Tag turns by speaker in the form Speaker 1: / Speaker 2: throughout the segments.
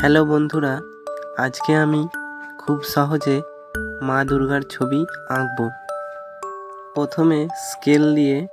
Speaker 1: Hello বন্ধুরা, আজকে আমি খুব সহজে মা দুর্গার ছবি আঁকব। প্রথমে স্কেল দিয়ে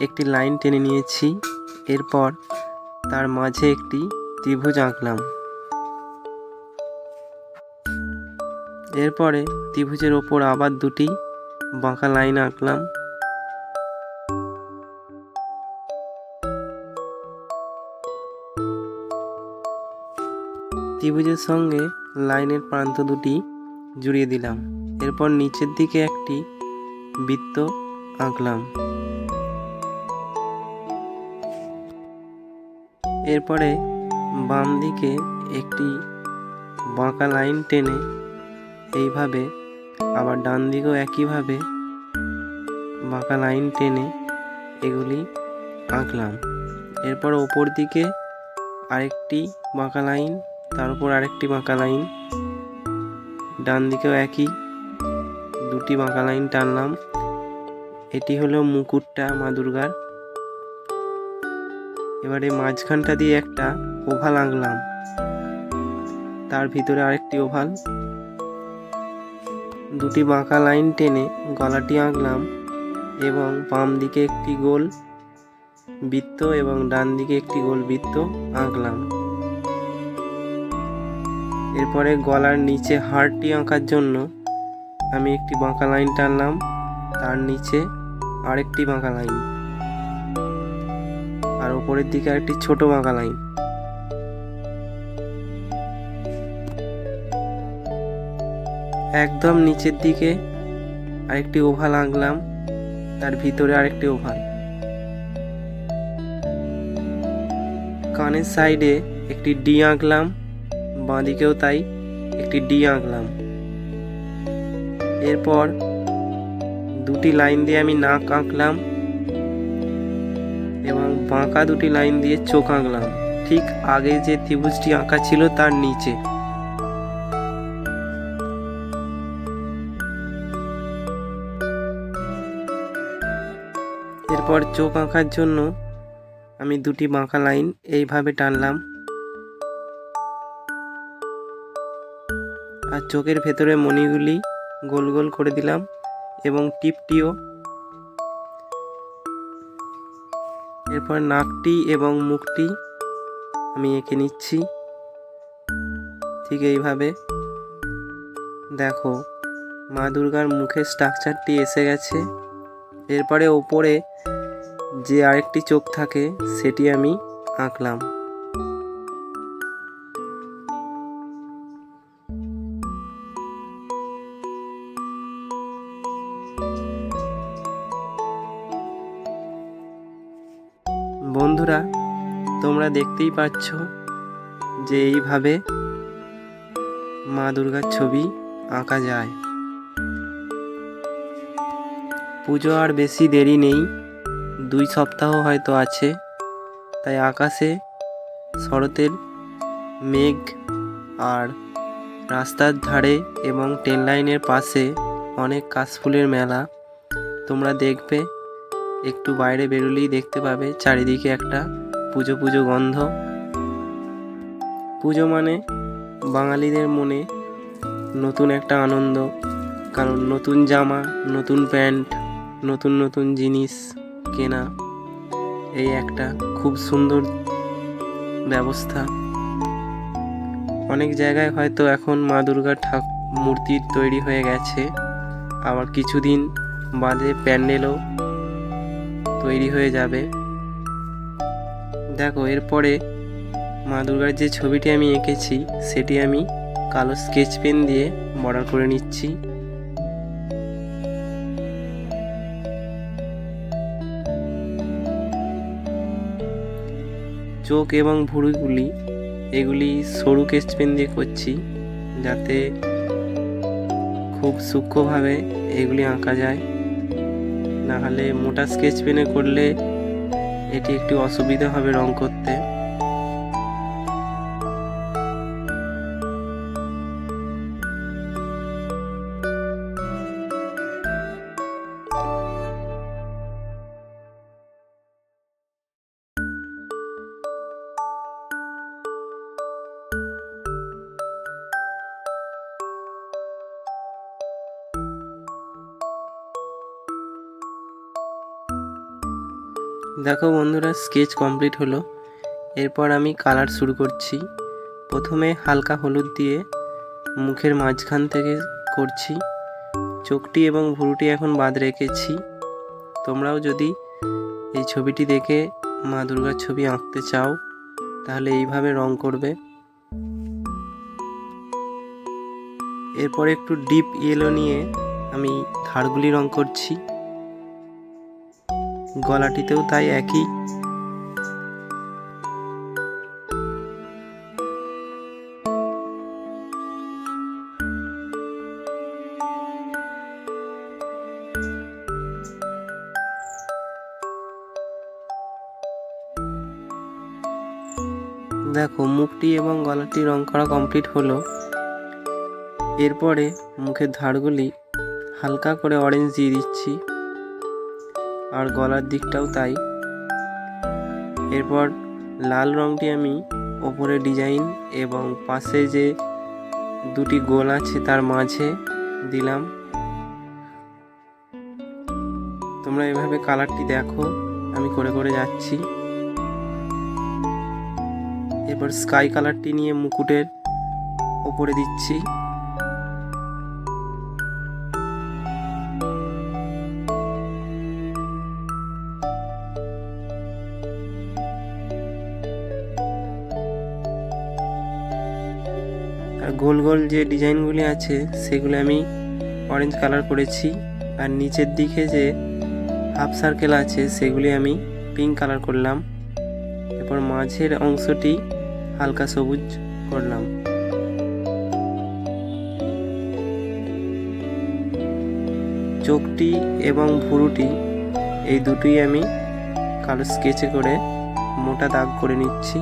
Speaker 1: একটি লাইন টেনে নিয়েছি, এরপর তার মাঝে একটি ত্রিভুজ আঁকলাম। এরপরে ত্রিভুজের ওপর আবার দুটি বাঁকা লাইন আঁকলাম। ত্রিভুজের সঙ্গে লাইনের প্রান্ত দুটি জুড়িয়ে দিলাম। এরপর নিচের দিকে একটি বৃত্ত আঁকলাম। এরপরে বাম দিকে একটি বাঁকা লাইন টেনে এইভাবে, আবার ডান দিকেও একইভাবে বাঁকা লাইন টেনে এগুলি আঁকলাম। এরপর ওপর দিকে আরেকটি বাঁকা লাইন তার উপর আরেকটি বাঁকা লাইন। ডান দিকেও একই, দুটি বাঁকা লাইন টানলাম এটি হলো মুকুটটা মা দুর্গার। এবারে মাঝখানটা দিয়ে একটা ওভাল আঁকলাম। তার ভিতরে আরেকটি ওভাল। দুটি বাঁকা লাইন টেনে গলাটি আঁকলাম এবং বাম দিকে একটি গোল বৃত্ত এবং ডান দিকে একটি গোল বৃত্ত আঁকলাম। এরপরে গলার নিচে হাড়টি আঁকার জন্য আমি একটি বাঁকা লাইন টানলাম। তার নিচে আরেকটি বাঁকা লাইন। আর ওপরের দিকে আরেকটি ছোট বাঁকা লাইন। একদম নিচের দিকে আরেকটি ওভাল আঁকলাম। তার ভিতরে আরেকটি ওভাল। কানের সাইডে একটি ডি আঁকলাম। বাঁদিকেও তাই একটি ডি আঁকলাম। এরপর দুটি লাইন দিয়ে আমি নাক আঁকলাম এবং বাঁকা দুটি লাইন দিয়ে চোখ আঁকলাম। ঠিক আগে যে ত্রিভুজটি আঁকা ছিল তার নিচে। এরপর চোখ আঁকার জন্য আমি দুটি বাঁকা লাইন এইভাবে টানলাম। আর চোখের ভেতরে মণিগুলি গোল গোল করে দিলাম এবং টিপটিও। এরপর নাকটি এবং মুখটি আমি এঁকে নিচ্ছি। ঠিক এইভাবে। দেখো, মা দুর্গার মুখের স্ট্রাকচারটি এসে গেছে। এরপরে ওপরে যে আরেকটি চোখ থাকে, সেটি আমি আঁকলাম। বন্ধুরা, তোমরা দেখতেই পাচ্ছ যে এইভাবে মা দুর্গার ছবি আঁকা যায়। পুজো আর বেশি দেরি নেই, দুই সপ্তাহ হয়তো আছে। তাই আকাশে শরতের মেঘ আর রাস্তার ধারে এবং ট্রেন লাইনের পাশে অনেক কাশফুলের মেলা তোমরা দেখবে। একটু বাইরে বেরোলেই দেখতে পাবে চারিদিকে একটা পুজো পুজো গন্ধ। পুজো মানে বাঙালিদের মনে নতুন একটা আনন্দ, কারণ নতুন জামা, নতুন প্যান্ট, নতুন নতুন জিনিস কেনা, এই একটা খুব সুন্দর ব্যবস্থা। অনেক জায়গায় হয়তো এখন মা দুর্গার ঠাক, মূর্তি তৈরি হয়ে গেছে। আবার কিছুদিন বাদে প্যান্ডেলও তৈরি হয়ে যাবে। দেখো, এরপরে মা দুর্গার যে ছবিটি আমি এঁকেছি, সেটি আমি কালো স্কেচ পেন দিয়ে বর্ডার করে নিচ্ছি। চোখ এবং ভুঁড়িগুলি এগুলি সরু স্কেচ পেন দিয়ে করছি, যাতে খুব সূক্ষ্মভাবে এগুলি আঁকা যায়। না হলে মোটা স্কেচ পেনে করলে এটি একটু অসুবিধা হবে রং করতে। দেখো বন্ধুরা স্কেচ কমপ্লিট হলো। এরপর আমি কালার শুরু করছি। প্রথমে হালকা হলুদ দিয়ে মুখের মাঝখান থেকে করছি। চোখটি এবং ভুরুটি এখন বাদ রেখেছি। তোমরাও যদি এই ছবিটি দেখে মা দুর্গার ছবি আঁকতে চাও, তাহলে এইভাবে রং করবে। এরপর একটু ডিপ ইয়েলো নিয়ে আমি ধারগুলি রং করছি। গলাটিতেও তাই একই। দেখো, মুখটি এবং গলাটি রং করা কমপ্লিট হলো। এরপরে মুখের ধারগুলি হালকা করে অরেঞ্জ দিয়ে দিচ্ছি। আর গলার দিকটাও তাই। এরপর লাল রংটি আমি ওপরে ডিজাইন এবং পাশে যে দুটি গোল আছে তার মাঝে দিলাম। তোমরা এভাবে কালারটি দেখো, আমি করে করে যাচ্ছি। এরপর স্কাই কালারটি নিয়ে মুকুটের ওপরে দিচ্ছি। গোল গোল যে ডিজাইনগুলি আছে, সেগুলো আমি অরেঞ্জ কালার করেছি। আর নিচের দিকে যে হাফ সার্কেল আছে, সেগুলি আমি পিঙ্ক কালার করলাম। এরপর মাঝের অংশটি হালকা সবুজ করলাম। চোখটি এবং ভুরুটি এই দুটোই আমি কালো স্কেচে করে মোটা দাগ করে নিচ্ছি।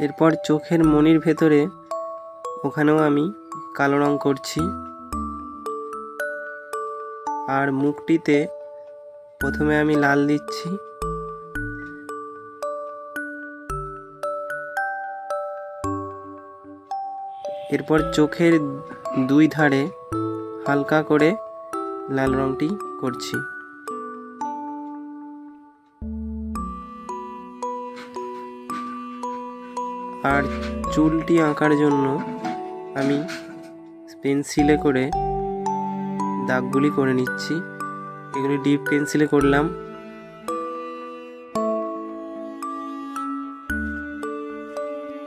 Speaker 1: এরপর চোখের মনির ভেতরে ওখানেও আমি কালো রং করছি। আর মুখটিতে প্রথমে আমি লাল দিচ্ছি। এরপর চোখের দুই ধারে হালকা করে লাল রংটি করছি। আর চুলটি আঁকার জন্য আমি পেন্সিলে করে দাগগুলি করে নিচ্ছি। এগুলি ডিপ পেন্সিলে করলাম।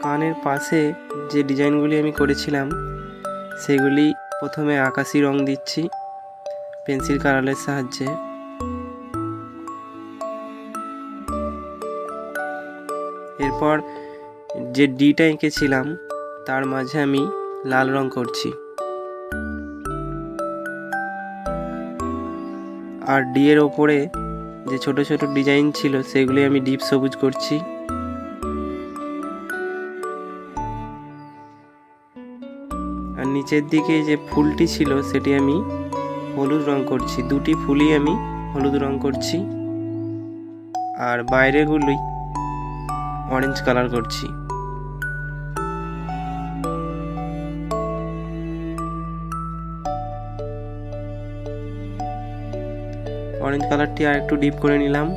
Speaker 1: কানের পাশে যে ডিজাইনগুলি আমি করেছিলাম, সেগুলি প্রথমে আকাশি রং দিচ্ছি পেন্সিল কালারের সাহায্যে। এরপর যে ডিটা এঁকেছিলাম, তার মাঝে আমি লাল রং করছি। আর ডি এর ওপরে যে ছোট ছোট ডিজাইন ছিল সেগুলি আমি ডিপ সবুজ করছি। আর নিচের দিকে যে ফুলটি ছিল, সেটি আমি হলুদ রং করছি। দুটি ফুলই আমি হলুদ রং করছি। আর বাইরেগুলি অরেঞ্জ কালার করছি। অরেঞ্জ কালারটি আর একটু ডিপ করে নিলাম।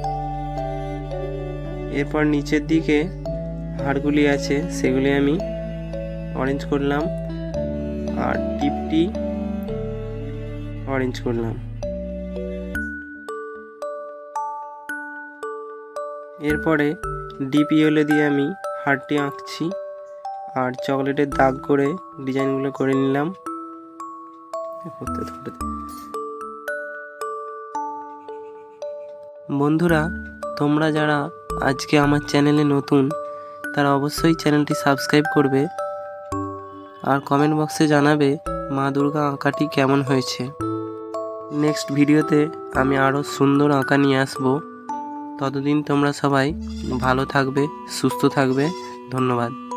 Speaker 1: এরপর নিচের দিকে হাড়গুলি আছে, সেগুলি আমি অরেঞ্জ করলাম আর টিপটি অরেঞ্জ করলাম। এরপরে ডিপ ইয়েলো দিয়ে আমি হাড়টি আঁকছি আর চকলেটের দাগ করে ডিজাইনগুলো করে নিলাম। করতে বন্ধুরা, তোমরা যারা আজকে আমার চ্যানেলে নতুন, তারা অবশ্যই চ্যানেলটি সাবস্ক্রাইব করবে আর কমেন্ট বক্সে জানাবে মা দুর্গা আঁকাটি কেমন হয়েছে। নেক্সট ভিডিওতে আমি আরও সুন্দর আঁকা নিয়ে আসব। ততদিন তোমরা সবাই ভালো থাকবে, সুস্থ থাকবে। ধন্যবাদ।